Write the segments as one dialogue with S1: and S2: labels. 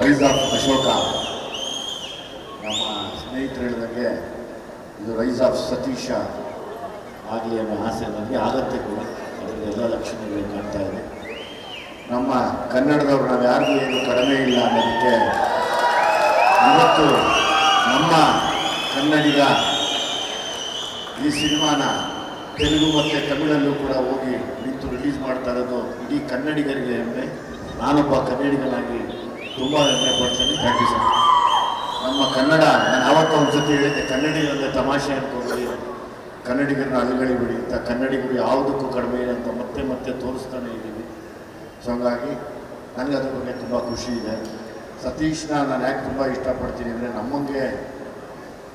S1: Rice of Ashoka. ನಮ್ಮ ಸ್ನೇಹಿತರು ಹೇಳಿದಂಗೆ ಇದು ರೈಸ್ ಆಫ್ ಸತೀಶ ಆಗಲಿ ಅನ್ನೋ ಆಸೆ ನನಗೆ ಆಗತ್ತೆ ಕೂಡ. ಅದರಲ್ಲಿ ಎಲ್ಲ ಲಕ್ಷಣಗಳು ಕಾಣ್ತಾ ಇದೆ. ನಮ್ಮ ಕನ್ನಡದವರು ನಾವು ಯಾರಿಗೂ ಏನು ಕಡಿಮೆ ಇಲ್ಲ ಅನ್ನೋದಕ್ಕೆ ಇವತ್ತು ನಮ್ಮ ಕನ್ನಡಿಗ ಈ ಸಿನಿಮಾನ ತೆಲುಗು ಮತ್ತು ತಮಿಳಲ್ಲೂ ಕೂಡ ಹೋಗಿ ನಿಂತು ರಿಲೀಸ್ ಮಾಡ್ತಾ ಇರೋದು ಇಡೀ ಕನ್ನಡಿಗರಿಗೆ ಅಂದರೆ ನಾನೊಬ್ಬ ಕನ್ನಡಿಗನಾಗಿ ತುಂಬ ಪಡ್ತೀನಿ ಥ್ಯಾಂಕ್ ಯು ಸರ್ ನಮ್ಮ ಕನ್ನಡ, ನಾನು ಅವತ್ತು ಒಂದು ಸತಿ ಹೇಳಿದ್ದೆ ಕನ್ನಡಿಗರಂದ್ರೆ ತಮಾಷೆ ಅನ್ಕೋಬೇಡಿ ಕನ್ನಡಿಗರನ್ನ ಅಲುಗಳಿಬಿಡಿ. ಅಂತ ಕನ್ನಡಿಗರು ಯಾವುದಕ್ಕೂ ಕಡಿಮೆ ಇಲ್ಲ ಅಂತ ಮತ್ತೆ ಮತ್ತೆ ತೋರಿಸ್ತಾನೆ ಇದ್ದೀವಿ ಸೊ ಹಂಗಾಗಿ ನನಗೆ ಅದ್ರ ಬಗ್ಗೆ ತುಂಬ ಖುಷಿ ಇದೆ. ಸತೀಶ್ನ ನಾನು ಯಾಕೆ ತುಂಬ ಇಷ್ಟಪಡ್ತೀನಿ ಅಂದರೆ ನಮ್ಮಂಗೆ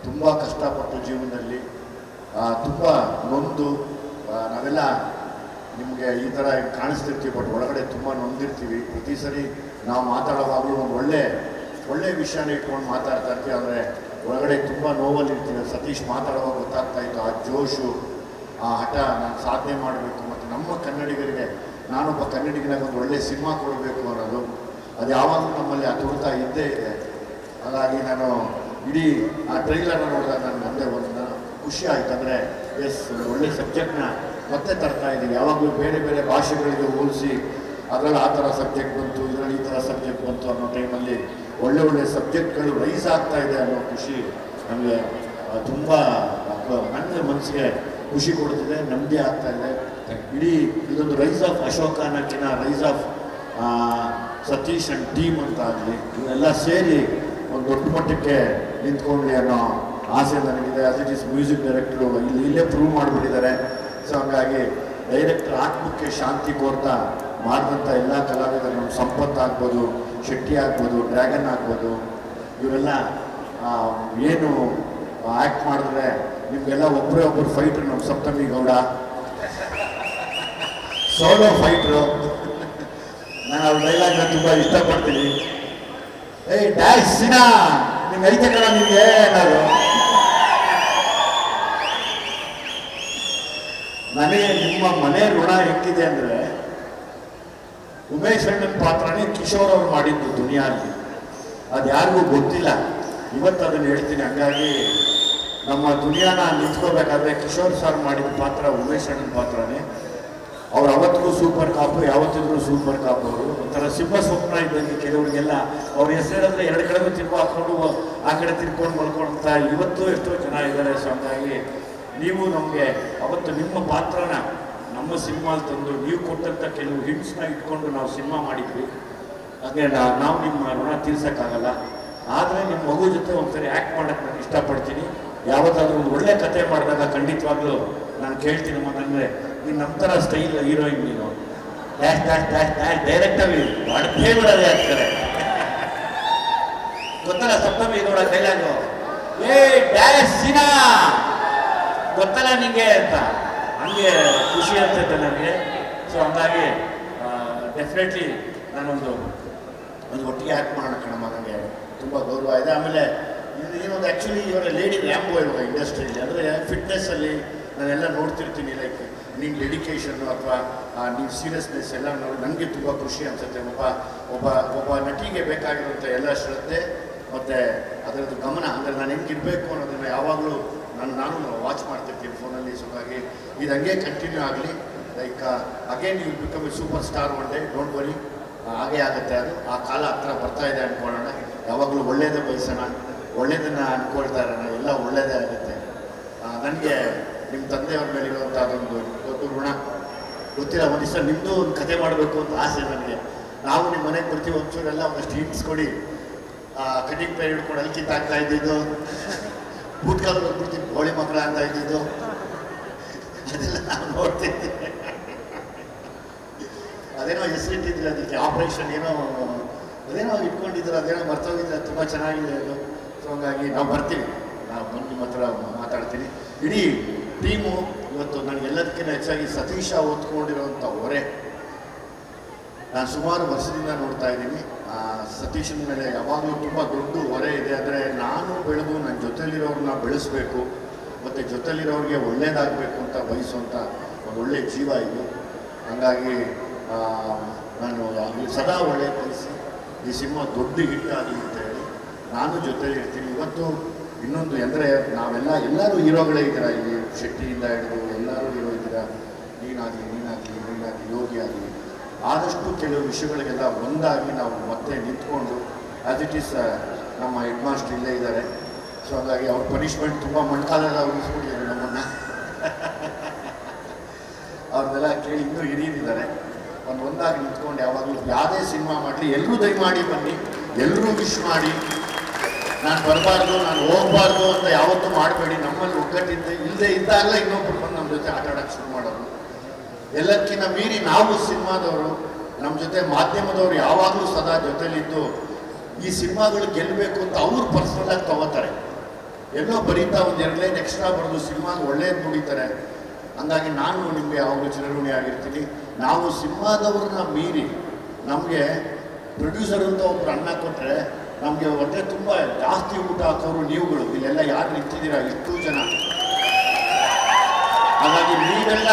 S1: ತುಂಬ ಕಷ್ಟಪಟ್ಟು ಜೀವನದಲ್ಲಿ ತುಂಬ ನೊಂದು ನಾವೆಲ್ಲ ನಿಮಗೆ ಈ ಥರ ಕಾಣಿಸ್ತಿರ್ತೀವಿ ಬಟ್ ಒಳಗಡೆ ತುಂಬ ನೊಂದಿರ್ತೀವಿ. ಪ್ರತಿ ಸರಿ ನಾವು ಮಾತಾಡೋವಾಗಲೂ ಒಂದು ಒಳ್ಳೆ ಒಳ್ಳೆ ವಿಷಯನ ಇಟ್ಕೊಂಡು ಮಾತಾಡ್ತಾ ಇರ್ತೀವಿ. ಅಂದರೆ ಒಳಗಡೆ ತುಂಬ ನೋವಲ್ಲಿ ಇರ್ತೀವಿ ಸತೀಶ್ ಮಾತಾಡುವಾಗ ಗೊತ್ತಾಗ್ತಾ ಇತ್ತು, ಆ ಜೋಶು, ಆ ಹಠ, ನಾನು ಸಾಧನೆ ಮಾಡಬೇಕು. ಮತ್ತು ನಮ್ಮ ಕನ್ನಡಿಗರಿಗೆ, ನಾನೊಬ್ಬ ಕನ್ನಡಿಗನಾಗ ಒಂದು ಒಳ್ಳೆ ಸಿನಿಮಾ ಕೊಡಬೇಕು ಅನ್ನೋದು, ಅದು ಯಾವಾಗಲೂ ನಮ್ಮಲ್ಲಿ ಆ ಇದ್ದೇ ಇದೆ. ಹಾಗಾಗಿ ನಾನು ಇಡೀ ಆ ಟ್ರೈಲರ್ನ ನೋಡಿದಾಗ ನಾನು ಮುಂದೆ ಒಂದು ಖುಷಿ ಆಯ್ತು. ಅಂದರೆ ಎಸ್ ಒಳ್ಳೆ ಸಬ್ಜೆಕ್ಟ್ನ ಮತ್ತೆ ತರ್ತಾ ಇದ್ದೀವಿ ಯಾವಾಗಲೂ ಬೇರೆ ಬೇರೆ ಭಾಷೆಗಳಿಗೆ ಹೋಲಿಸಿ ಅದರಲ್ಲಿ ಆ ಥರ ಸಬ್ಜೆಕ್ಟ್ ಬಂತು, ಇದರಲ್ಲಿ ಈ ಥರ ಸಬ್ಜೆಕ್ಟ್ ಬಂತು ಅನ್ನೋ ಟೈಮಲ್ಲಿ ಒಳ್ಳೆ ಒಳ್ಳೆ ಸಬ್ಜೆಕ್ಟ್ಗಳು ರೈಸ್ ಆಗ್ತಾ ಇದೆ ಅನ್ನೋ ಖುಷಿ ನಮಗೆ ತುಂಬ ನನ್ನ ಮನಸ್ಸಿಗೆ ಖುಷಿ ಕೊಡ್ತಿದೆ ನೆಮ್ಮದಿ ಆಗ್ತಾ ಇದೆ. ಇಡೀ ಇದೊಂದು rise of Ashoka ಅನ್ನೋಕ್ಕಿಂತ rise of Satish and team ಅಂತ ಆಗಲಿ, ಇವರೆಲ್ಲ ಸೇರಿ ಒಂದು ದೊಡ್ಡ ಮಟ್ಟಕ್ಕೆ ನಿಂತ್ಕೊಳ್ಳಿ ಅನ್ನೋ ಆಸೆ ನನಗಿದೆ. ಆಸ್ ಇಟ್ ಈಸ್ ಮ್ಯೂಸಿಕ್ ಡೈರೆಕ್ಟ್ರು ಇಲ್ಲಿ ಇಲ್ಲೇ ಪ್ರೂವ್ ಮಾಡಿಬಿಟ್ಟಿದ್ದಾರೆ. ಸೊ ಹಂಗಾಗಿ ಡೈರೆಕ್ಟರ್ ಆತ್ಮಕ್ಕೆ ಶಾಂತಿ ಕೋರ್ತಾ ಮಾಡಿದಂಥ ಎಲ್ಲ ಕಲಾವಿದರು ನಮ್ಮ ಸಂಪತ್ ಆಗ್ಬೋದು, ಶೆಟ್ಟಿ ಆಗ್ಬೋದು, ಡ್ರ್ಯಾಗನ್ ಆಗ್ಬೋದು. ಇವರೆಲ್ಲ ಏನು ಆ್ಯಕ್ಟ್ ಮಾಡಿದ್ರೆ ನಿಮಗೆಲ್ಲ ಒಬ್ಬರೇ ಒಬ್ಬರು ಫೈಟ್ರು ನಮ್ಮ ಸಪ್ತಮಿ ಗೌಡ. ಸೋಲೋ ಫೈಟ್ರು ನಾನು ಅವ್ರ ಡೈಲಾಗ್ನ ತುಂಬ ಇಷ್ಟಪಡ್ತೀನಿ. ಏಯ್, ಡ್ಯಾಶ್ ಸಿನಾ ನಿಮ್ಗೆ ಐತೆ ಕಣ ನಿಮಗೆ ಏನಾದ್ರು ನನಗೆ ನಿಮ್ಮ ಮನೆ ಋಣ ಹೆಂಗಿದೆ ಅಂದರೆ ಉಮೇಶ್ ಅಣ್ಣನ ಪಾತ್ರನೇ ಕಿಶೋರ್ ಅವರು ಮಾಡಿದ್ದು ದುನಿಯಾಗಿ. ಅದು ಯಾರಿಗೂ ಗೊತ್ತಿಲ್ಲ. ಇವತ್ತು ಅದನ್ನು ಹೇಳ್ತೀನಿ. ಹಂಗಾಗಿ ನಮ್ಮ ದುನಿಯಾನ ನಿಂತ್ಕೋಬೇಕಾದ್ರೆ ಕಿಶೋರ್ ಸರ್ ಮಾಡಿದ ಪಾತ್ರ ಉಮೇಶ್ ಅಣ್ಣನ ಪಾತ್ರನೇ. ಅವ್ರು ಅವತ್ತಿಗೂ ಸೂಪರ್ ಕಾಪು ಯಾವತ್ತಿದ್ರು ಸೂಪರ್ ಕಾಪು ಅವರು. ಒಂಥರ ಸಿಂಹ ಸ್ವಪ್ನ ಇದ್ದಂಗೆ ಕೆಲವರಿಗೆಲ್ಲ ಅವ್ರ ಹೆಸರಂದ್ರೆ ಎರಡು ಕಡೆಗೂ ತಿರ್ಗು ಹಾಕೊಂಡು, ಆ ಕಡೆ ತಿರ್ಕೊಂಡು ಮಲ್ಕೊಳ್ತಾ ಇವತ್ತು ಎಷ್ಟೋ ಜನ ಇದ್ದಾರೆ. ಸೊ ಹಂಗಾಗಿ ನೀವು ನಮಗೆ ಅವತ್ತು ನಿಮ್ಮ ಪಾತ್ರನ ನಮ್ಮ ಸಿನಿಮಾ ತಂದು ನೀವು ಕೊಟ್ಟಂಥ ಕೆಲವು ಹಿಂಟ್ಸ್ನ ಇಟ್ಕೊಂಡು ನಾವು ಸಿನಿಮಾ ಮಾಡಿದ್ವಿ. ಹಾಗೆ ನಾವು ನಿಮ್ಮ ಋಣ ತೀರ್ಸೋಕ್ಕಾಗಲ್ಲ. ಆದರೆ ನಿಮ್ಮ ಮಗು ಜೊತೆ ಒಂದ್ಸರಿ ಆ್ಯಕ್ಟ್ ಮಾಡೋಕ್ಕೆ ನಾನು ಇಷ್ಟಪಡ್ತೀನಿ. ಯಾವತ್ತಾದರೂ ಒಂದು ಒಳ್ಳೆ ಕತೆ ಮಾಡಿದಾಗ ಖಂಡಿತವಾಗ್ಲೂ ನಾನು ಕೇಳ್ತೀನಿ ಮತ್ತಂದರೆ ನೀನು ನಮ್ಮ ಥರ ಸ್ಟೈಲ್ ಹೀರೋಯಿನ್ ನೀನು. ಡ್ಯಾಶ್ ಡ್ಯಾಶ್ ಡ್ಯಾಶ್ ಡ್ಯಾಶ್ ಡೈರೆಕ್ಟಾಗಿ ಅಡ್ಡೇ ಬಿಡೋದೇ ಆಗ್ತಾರೆ ಗೊತ್ತಲ್ಲ, ಸಪ್ತಮಿ ನೋಡ ಡೈಲಾಗು ಏ ಡ್ಯಾಶ್, ಸಿನಾ! ಗೊತ್ತಲ್ಲ ನಿಮಗೆ ಅಂತ. ಹಂಗೆ ಖುಷಿ ಆಗ್ತೈತೆ ನನಗೆ. ಸೊ ಹಂಗಾಗಿ ಡೆಫಿನೆಟ್ಲಿ ನಾನೊಂದು, ಒಂದು ಒಟ್ಟಿಗೆ ಹ್ಯಾಕ್ ಮಾಡೋಣ ಕಣಮ್ಮ ನನಗೆ ತುಂಬ ಗೌರವ ಇದೆ. ಆಮೇಲೆ, ಇದು ಏನೊಂದು ಆ್ಯಕ್ಚುಲಿ ಇವರ ಲೇಡಿ ರ್ಯಾಂಬೋ ಇವಾಗ ಇಂಡಸ್ಟ್ರಿಯಲ್ಲಿ ಅಂದರೆ ಫಿಟ್ನೆಸ್ಸಲ್ಲಿ ನಾನೆಲ್ಲ ನೋಡ್ತಿರ್ತೀನಿ ಲೈಕ್ ನಿಮ್ಮ ಡೆಡಿಕೇಶನ್ನು ಅಥವಾ ನಿಮ್ಮ ಸೀರಿಯಸ್ನೆಸ್ ಎಲ್ಲ ನೋಡಿ ನನಗೆ ತುಂಬ ಖುಷಿ ಅನಿಸುತ್ತೆ. ಒಬ್ಬ ಒಬ್ಬ ಒಬ್ಬ ನಟಿಗೆ ಬೇಕಾಗಿರುವಂಥ ಎಲ್ಲ ಶ್ರದ್ಧೆ, ಮತ್ತು ಅದರದ್ದು ಗಮನ, ಅಂದರೆ ನಾನು ಹೆಂಗಿರಬೇಕು ಅನ್ನೋದನ್ನು ಯಾವಾಗಲೂ ನಾನು ನಾನು ವಾಚ್ ಮಾಡ್ತಿರ್ತೀನಿ ಫೋನಲ್ಲಿ ಸೊ ಹಾಗಾಗಿ ಇದು ಹಂಗೆ ಕಂಟಿನ್ಯೂ ಆಗಲಿ. Like again you become a super star one day don't worry ಹಾಗೆ ಆಗುತ್ತೆ ಅದು. ಆ ಕಾಲ ಹತ್ರ ಬರ್ತಾ ಇದೆ ಅನ್ಕೊಳ್ಳೋಣ. ಯಾವಾಗಲೂ ಒಳ್ಳೆಯದೇ ಬಯಸೋಣ. ಒಳ್ಳೆಯದನ್ನ ಅಂದ್ಕೊಳ್ತಾ ಇರೋಣ. ಎಲ್ಲ ಒಳ್ಳೆಯದೇ ಆಗುತ್ತೆ. ನನಗೆ ನಿಮ್ಮ ತಂದೆಯವ್ರ ಮೇಲೆ ಇರುವಂಥ ಅದೊಂದು ದೊಡ್ಡ ಋಣ. ಗೊತ್ತಿಲ್ಲ, ಒಂದು ದಿವಸ ನಿಮ್ಮದು ಒಂದು ಕತೆ ಮಾಡಬೇಕು ಅಂತ ಆಸೆ ನನಗೆ. ನಾವು ನಿಮ್ಮ ಮನೆಗೆ ಬರ್ತೀವಿ ಒಂಚೂರೆಲ್ಲ ಒಂದಷ್ಟು ಹಿಂಟ್ಸ್ ಕೊಡಿ. ಕಟಿಂಗ್ ಪೇರ್ ಹಿಡ್ಕೊಂಡು ಅಲ್ಲಿ ಆಗ್ತಾ ಇದ್ದಿದ್ದು. ಬೂಟ್ಕಾಲ ಬಂದ್ಬಿಡ್ತೀನಿ ಹೋಳಿ ಮಕ್ಕಳ ಅಂತ ಇದ್ದಿದ್ದು ಅದೆಲ್ಲ ನಾವು ನೋಡ್ತೀನಿ ಅದೇನೋ ಹೆಸರಿಟ್ಟಿದ್ರೆ ಅದಕ್ಕೆ ಆಪರೇಷನ್ ಏನೋ, ಅದೇನೋ ಇಟ್ಕೊಂಡಿದ್ರು ಅದೇನೋ ಮರ್ತೋಗಿದ್ರೆ ತುಂಬ ಚೆನ್ನಾಗಿದೆ ಅದು. ಸೊ ಹಂಗಾಗಿ ನಾವು ಬರ್ತೀವಿ. ನಾವು ಬಂದು ನಿಮ್ಮ ಹತ್ರ ಮಾತಾಡ್ತೀನಿ. ಇಡೀ ಟೀಮು ಇವತ್ತು ನನಗೆ ಎಲ್ಲದಕ್ಕಿಂತ ಹೆಚ್ಚಾಗಿ ಸತೀಶ ಓದ್ಕೊಂಡಿರೋಂಥ ಹೊರೆ. ನಾನು ಸುಮಾರು ವರ್ಷದಿಂದ ನೋಡ್ತಾ ಇದ್ದೀನಿ. ಸತೀಶನ ಮೇಲೆ ಯಾವಾಗಲೂ ತುಂಬ ದೊಡ್ಡ ಹೊರೆ ಇದೆ. ಆದರೆ ನಾನು ಬೆಳೆದು ನನ್ನ ಜೊತೆಲಿರೋರನ್ನ ಬೆಳೆಸಬೇಕು, ಮತ್ತು ಜೊತೆಲಿರೋರಿಗೆ ಒಳ್ಳೇದಾಗಬೇಕು ಅಂತ ಬಯಸುವಂಥ ಒಂದು ಒಳ್ಳೆ ಜೀವ ಇದು. ಹಾಗಾಗಿ ನಾನು ಸದಾ ಒಳ್ಳೆ ಕಲಿಸಿ ಈ ಸಿನಿಮಾ ದೊಡ್ಡ ಹಿಟ್ಟಾಗಲಿ ಅಂತ ಹೇಳಿ ನಾನು ಜೊತೆಲಿ ಇರ್ತೀನಿ ಇವತ್ತು ಇನ್ನೊಂದು ಅಂದರೆ ನಾವೆಲ್ಲ, ಎಲ್ಲರೂ ಹೀರೋಗಳೇ ಇದ್ದೀರಾ ಇಲ್ಲಿ? ಶೆಟ್ಟಿಯಿಂದ ಹಿಡಿದು ಎಲ್ಲರೂ ಹೀರೋ ಇದ್ದೀರಾ? ನೀನಾಗಲಿ ನೀನಾಗಲಿ ನೀನಾಗಲಿ ಯೋಗಿ ಆಗಲಿ ಆದಷ್ಟು ಕೆಲವು ವಿಷಯಗಳಿಗೆಲ್ಲ ಒಂದಾಗಿ ನಾವು ಮತ್ತೆ ನಿಂತ್ಕೊಂಡು ಆ್ಯಸ್ ಇಟ್ ಈಸ್ ನಮ್ಮ ಹೆಡ್ ಮಾಸ್ಟರ್ ಇಲ್ಲೇ ಇದ್ದಾರೆ. ಸೊ ಹಾಗಾಗಿ ಅವ್ರ ಪನಿಷ್ಮೆಂಟ್ ತುಂಬ ಮಣ್ಕಾಲೆಲ್ಲ ಉಳಿಸ್ಬಿಟ್ಟಿದ್ದಾರೆ ನಮ್ಮನ್ನು. ಅವ್ರನ್ನೆಲ್ಲ ಕೇಳಿ ಇನ್ನೂ ಹಿರಿಯರಿದ್ದಾರೆ. ಒಂದು ಒಂದಾಗಿ ನಿಂತ್ಕೊಂಡು ಯಾವಾಗಲೂ ಯಾವುದೇ ಸಿನಿಮಾ ಮಾಡಲಿ ಎಲ್ಲರೂ ದಯಮಾಡಿ ಬನ್ನಿ ಎಲ್ಲರೂ ವಿಶ್ ಮಾಡಿ. ನಾನು ಬರಬಾರ್ದು, ನಾನು ಹೋಗಬಾರ್ದು ಅಂತ ಯಾವತ್ತೂ ಮಾಡಬೇಡಿ. ನಮ್ಮಲ್ಲಿ ಒಗ್ಗಟ್ಟಿದ್ದೆ ಇಲ್ಲದೆ ಇದ್ದಾಗಲೇ ಇನ್ನೊಬ್ಬರು ಬಂದು ನಮ್ಮ ಜೊತೆ ಆಟ ಶುರು ಮಾಡೋದು ಎಲ್ಲಕ್ಕಿಂತ ಮೀರಿ ನಾವು ಸಿನಿಮಾದವರು ನಮ್ಮ ಜೊತೆ ಮಾಧ್ಯಮದವರು ಯಾವಾಗಲೂ ಸದಾ ಜೊತೆಲಿದ್ದು, ಈ ಸಿನಿಮಾಗಳು ಗೆಲ್ಲಬೇಕು ಅಂತ ಅವ್ರು ಪರ್ಸನಲ್ ತಗೋತಾರೆ. ಎಲ್ಲೋ ಬರೀತಾ ಒಂದು ಎರಡು ಲೈನ್ ಎಕ್ಸ್ಟ್ರಾ ಬರೆದು ಸಿನಿಮಾ ಒಳ್ಳೇದು ನುಡಿತಾರೆ. ಹಂಗಾಗಿ ನಾನು ನಿಮಗೆ ಯಾವಾಗಲೂ ಚಿರಋಣಿ ಆಗಿರ್ತೀನಿ. ನಾವು ಸಿನಿಮಾದವ್ರನ್ನ ಮೀರಿ ನಮಗೆ ಪ್ರೊಡ್ಯೂಸರ್ ಅಂತ ಒಬ್ರು ಅಣ್ಣ ಕೊಟ್ಟರೆ ನಮಗೆ ಹೊಟ್ಟೆ ತುಂಬ ಜಾಸ್ತಿ ಊಟ ಹಾಕೋರು ನೀವುಗಳು. ಇಲ್ಲೆಲ್ಲ ಯಾರು ನಿಂತಿದ್ದೀರಾ? ಇಷ್ಟು ಜನ. ಹಾಗಾಗಿ ನೀವೆಲ್ಲ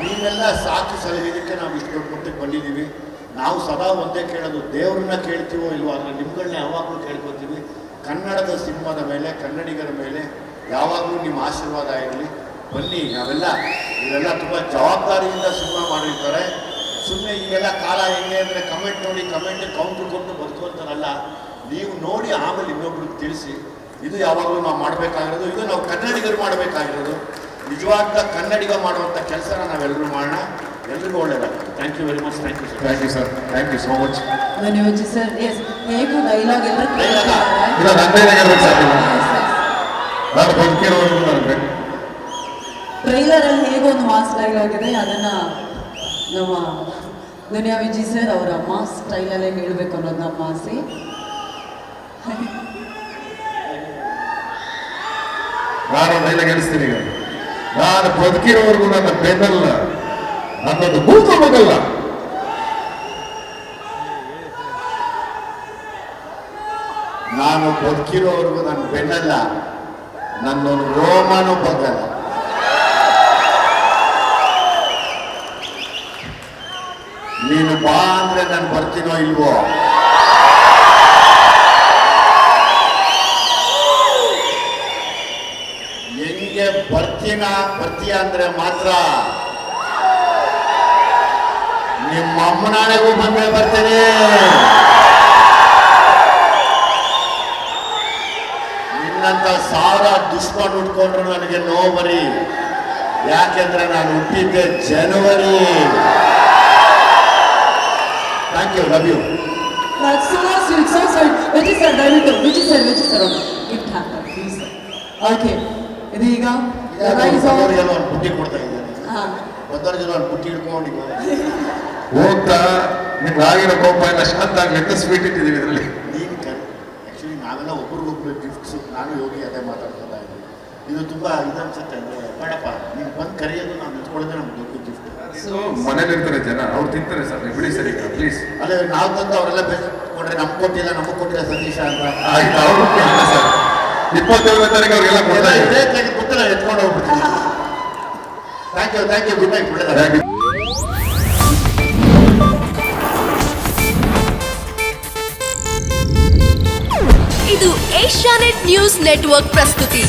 S1: ನೀವೆಲ್ಲ ಸಾಕು ಸಲಹಿದಕ್ಕೆ ನಾವು ಇಷ್ಟು ದೊಡ್ಡ ಮಟ್ಟಕ್ಕೆ ಬಂದಿದ್ದೀವಿ. ನಾವು ಸದಾ ಒಂದೇ ಕೇಳೋದು, ದೇವ್ರನ್ನ ಕೇಳ್ತೀವೋ ಇಲ್ವೋ ಆದರೆ ನಿಮ್ಗಳನ್ನ ಯಾವಾಗಲೂ ಕೇಳ್ಕೊತೀವಿ ಕನ್ನಡದ ಸಿನಿಮಾದ ಮೇಲೆ, ಕನ್ನಡಿಗರ ಮೇಲೆ ಯಾವಾಗಲೂ ನಿಮ್ಮ ಆಶೀರ್ವಾದ ಇರಲಿ. ಬನ್ನಿ, ನಾವೆಲ್ಲ ಇವೆಲ್ಲ ತುಂಬ ಜವಾಬ್ದಾರಿಯಿಂದ ಸಿನಿಮಾ ಮಾಡಿರ್ತಾರೆ. ಸುಮ್ಮನೆ ಈಗೆಲ್ಲ ಕಾಲ ಹೆಂಗೆ ಅಂದರೆ ಕಮೆಂಟ್ ನೋಡಿ ಕಮೆಂಟ್ ಕೌಂಟ್ರ್ ಕೊಟ್ಟು ಬದುಕುವಂತಾರಲ್ಲ. ನೀವು ನೋಡಿ ಆಮೇಲೆ ಇನ್ನೊಬ್ರಿಗೆ ತಿಳಿಸಿ, ಇದು ಯಾವಾಗಲೂ ನಾವು ಮಾಡಬೇಕಾಗಿರೋದು, ಇದು ನಾವು ಕನ್ನಡಿಗರು ಮಾಡಬೇಕಾಗಿರೋದು. ನಿಜವಾದ ಕನ್ನಡಿಗ ಮಾಡುವಂಥ ಕೆಲಸನ ನಾವೆಲ್ಲರೂ ಮಾಡೋಣ. ಎಲ್ರಿಗೂ ಒಳ್ಳೆಯದಾಗುತ್ತೆ thank you very much thank you sir
S2: thank you sir thank you so much
S3: ಧನ್ಯವಾದ ಸರ್ ಎಸ್ ಹೇಗೂ ಡೈಲಾಗ್ ಎಲ್ಲರೂ
S2: ಇಲ್ಲ ನಂದೇನೆ ಹೇಳ್ಬೇಕು ಸರ್ ನಾನು ಬದುಕಿರೋರು
S3: ಟ್ರೈಲರ್ ಅಲ್ಲಿ ಹೇಗೋ ಒಂದು ಮಾಸ್ ಡೈಲಾಗ್ ಇದೆ ಅದನ್ನ ನಮ್ಮ ದುನಿಯಾ ವಿಜಿ ಸರ್ ಅವರ ಮಾಸ್ ಸ್ಟೈಲಲ್ಲೇ ಹೇಳಬೇಕು ಅನ್ನೋದು ನಮ್ಮ ಆಸೆ
S2: ನಾನು ಡೈಲಾಗ್ ಹೇಳಿಸ್ತೀನಿ ಈಗ. ನಾನು ಬದುಕಿರೋವರೆಗೂ ನನ್ನ ಬೆನ್ನಲ್ಲ ನನ್ನದು ಭೂತ ಮಗಲ್ಲ
S1: ನಾನು ಬದುಕಿರೋವರೆಗೂ ನನ್ನ ಬೆನ್ನಲ್ಲ ನನ್ನೊಂದು ರೋಮಾನು ಬಗ್ಗಲ್ಲ ನೀನು ಬಾ ಅಂದ್ರೆ ನಾನು ಬರ್ತೀನೋ ಇಲ್ವೋ ಹೆಂಗೆ ಬರ್ತೀನ ಬರ್ತೀಯ ಅಂದ್ರೆ ಮಾತ್ರ ನಿಮ್ಮ ಅಮ್ಮನಾಳೆಗೂ ಬಂದೇ ಬರ್ತೇನೆ. ನಿನ್ನಂತ ಸಾವಿರ ದುಷ್ಮನ್ ಉಟ್ಕೊಂಡ್ರು ನನಗೆ ನೋವು ಬರಿ. ಯಾಕೆಂದ್ರೆ ನಾನು ಹುಟ್ಟಿದ್ದೆ ಜನವರಿ. ಥ್ಯಾಂಕ್ ಯು ಲವ್ ಯು
S3: ದಯವಿಟ್ಟು Viji sir Viji sir gift ಹಾಕ್ತಾರೆ ಪ್ಲೀಸ್ ಓಕೆ ಇದೀಗ
S1: ಒಂದು ಬುದ್ಧಿ ಕೊಡ್ತಾ ಇದ್ದೇನೆ
S3: ಹಾ.
S1: ಬಂದವರಿಗೆಲ್ಲ ಒಂದು ಬುಟ್ಟಿ ಹಿಡ್ಕೊಂಡು
S2: ಹೋಗ್ತಾ ನಿಮ್ಗೆ ಆಗಿರೋ ಕೋಪ ಎಲ್ಲ ಶಾಂತ ಆಗ್ಲಿಕ್ಕೆ ಅಂತ ಸ್ವೀಟ್ ಇಟ್ಟಿದ್ದೀವಿ ಇದರಲ್ಲಿ.
S1: ನೀನು ಆ್ಯಕ್ಚುಲಿ ನಾವೆಲ್ಲ ಒಬ್ರಿಗೊಬ್ರು ಗಿಫ್ಟ್ಸ್ ನಾನು ಯೋಗಿ ಅದೇ ಮಾತಾಡ್ತಾ ಇದ್ದೀನಿ. ಇದು ತುಂಬ ಇದನ್ಸುತ್ತೆ ಅಂದರೆ ಬೇಡಪ್ಪ ನೀನು ಬಂದು ಕರೆಯೋದು ನಾನು ನಿಂತ್ಕೊಳ್ಳೋದೇ ನಮ್ಗೆ ದೊಡ್ಡ ಗಿಫ್ಟ್
S2: ಮನೇಲಿ ಇರ್ತಾರೆ ಜನ ಅವ್ರು ತಿಂತಾರೆ ಸರ್ ನೀವು ಬಿಡಿ ಸರಿ ಈಗ ಪ್ಲೀಸ್
S1: ಅಲ್ಲೇ ನಾವು ತಂದು ಅವರೆಲ್ಲ ಕೊಟ್ರೆ ನಮ್ಗೆ ಕೊಟ್ಟಿಲ್ಲ ನಮಗೆ ಕೊಟ್ಟಿಲ್ಲ ಸತೀಶ ಅಂತ.
S2: ಆಯ್ತು ಅವರು ಸರ್. ಇಪ್ಪತ್ತೇಳನೇ ತಾರೀಕು ಅವ್ರಿಗೆಲ್ಲ ಕೊಡ್ತಾ
S1: ಎತ್ಕೊಂಡು ಹೋಗ್ಬಿಡ್ತೀನಿ thank you thank you good night good
S2: Thank you.
S4: ಇದು ಏಷ್ಯಾನೆಟ್ ನ್ಯೂಸ್ ನೆಟ್ವರ್ಕ್ ಪ್ರಸ್ತುತಿ.